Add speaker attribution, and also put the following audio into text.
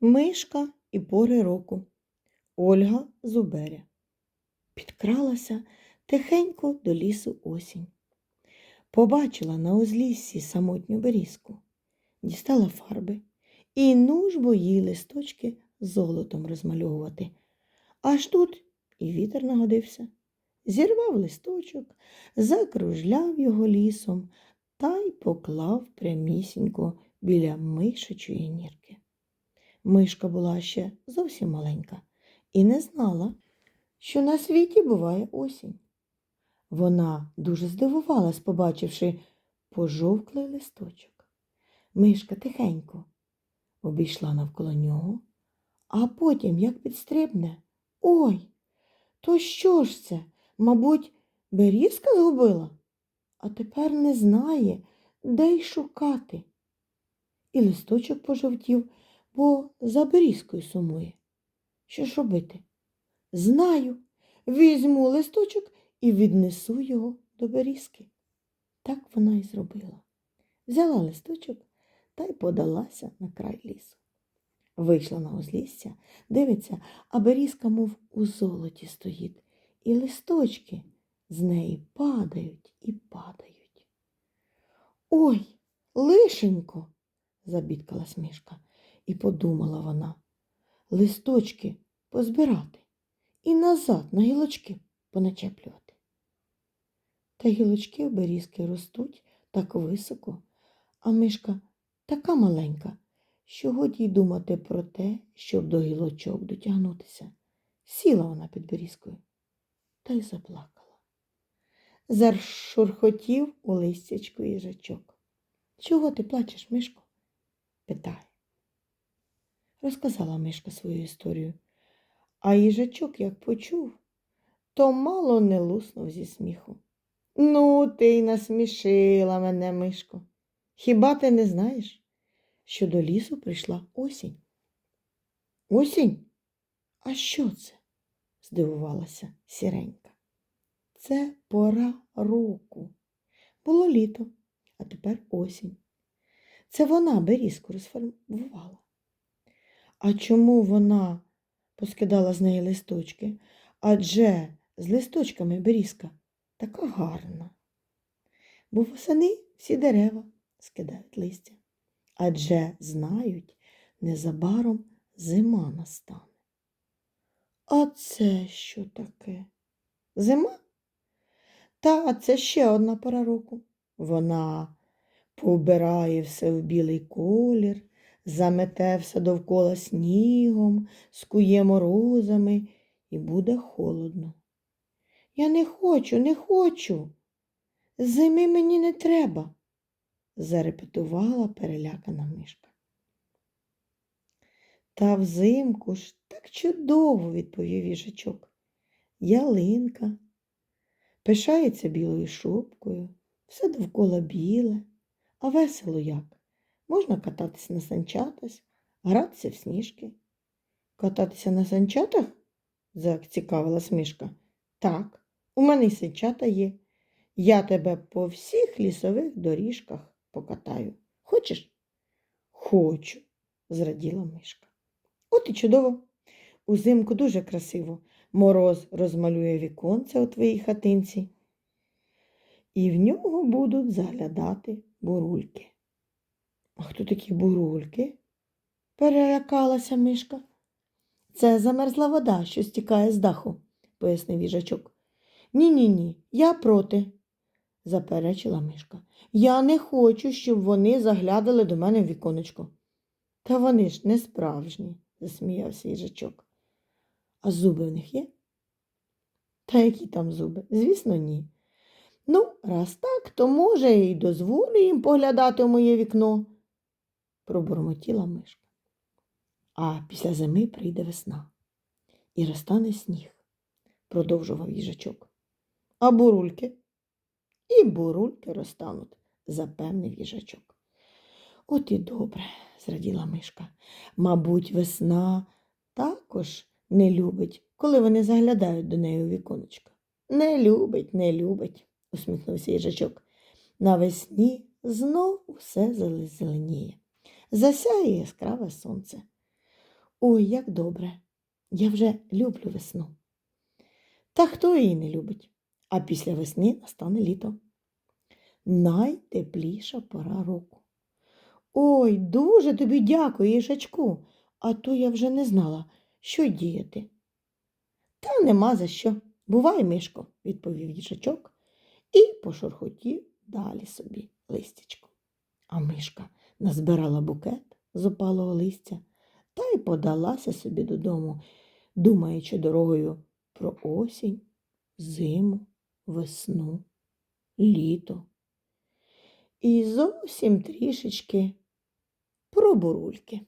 Speaker 1: Мишка і пори року. Ольга Зуберя. Підкралася тихенько до лісу осінь. Побачила на узліссі самотню берізку, дістала фарби і ну ж їй листочки золотом розмальовувати. Аж тут і вітер нагодився. Зірвав листочок, закружляв його лісом та й поклав прямісінько біля мишачої нірки. Мишка була ще зовсім маленька і не знала, що на світі буває осінь. Вона дуже здивувалась, побачивши пожовклий листочок. Мишка тихенько обійшла навколо нього, а потім, як підстрибне, ой, то що ж це? Мабуть, берізка згубила, а тепер не знає, де й шукати. І листочок пожовтів, бо заберізкою сумує. Що ж робити? Знаю, візьму листочок і віднесу його до берізки. Так вона й зробила. Взяла листочок та й подалася на край лісу. Вийшла на узлісся, дивиться, а берізка, мов у золоті стоїть, і листочки з неї падають і падають. Ой, лишенько, забідкалась мішка, і подумала вона, листочки позбирати і назад на гілочки поначеплювати. Та гілочки в берізки ростуть так високо, а мишка така маленька, що годі й думати про те, щоб до гілочок дотягнутися. Сіла вона під берізкою та й заплакала. Заршурхотів у листячку їжачок. Чого ти плачеш, Мишко? питає. Розказала Мишка свою історію. А їжачок, як почув, то мало не луснув зі сміху. Ну, ти й насмішила мене, Мишко. Хіба ти не знаєш, що до лісу прийшла осінь? Осінь? А що це? здивувалася сіренька. Це пора року. Було літо, а тепер осінь. Це вона берізку розфарбувала. А чому вона поскидала з неї листочки? Адже з листочками берізка така гарна. Бо восени всі дерева скидають листя, адже знають, незабаром зима настане. А це що таке? Зима? Та це ще одна пора року. Вона повбирає все в білий колір, замете все довкола снігом, скує морозами і буде холодно. Я не хочу, не хочу. Зими мені не треба, зарепетувала перелякана мишка. Та взимку ж так чудово, відповів їжачок. Ялинка пишається білою шубкою, все довкола біле, а весело як. Можна кататися на санчатах, гратися в сніжки. Кататися на санчатах? зацікавилась мишка. Так, у мене й санчата є. Я тебе по всіх лісових доріжках покатаю. Хочеш? Хочу, зраділа мишка. От і чудово. Узимку дуже красиво. Мороз розмалює віконце у твоїй хатинці, і в нього будуть заглядати бурульки. А хто такі бурульки? перелякалася мишка. Це замерзла вода, що стікає з даху, пояснив їжачок. Ні, ні, я проти, заперечила мишка. Я не хочу, щоб вони заглядали до мене в віконечко. Та вони ж не справжні, засміявся їжачок. А зуби в них є? Та які там зуби? Звісно, ні. Ну, раз так, то, може, і дозволю їм поглядати у моє вікно, пробурмотіла мишка. А після зими прийде весна і розтане сніг, продовжував їжачок. А бурульки? І бурульки розтануть, запевнив їжачок. От і добре, зраділа мишка. Мабуть, весна також не любить, коли вони заглядають до неї у віконечко. Не любить, не любить, усміхнувся їжачок. Навесні знов усе зеленіє. Засяє яскраве сонце. Ой, як добре. Я вже люблю весну. Та хто її не любить? А після весни настане літо. Найтепліша пора року. Ой, дуже тобі дякую, їжачку, а то я вже не знала, що діяти. Та нема за що. Бувай, Мишко, відповів їжачок і пошурхотів далі собі листячко. А мишка назбирала букет з опалого листя та й подалася собі додому, думаючи дорогою про осінь, зиму, весну, літо. І зовсім трішечки про бурульки.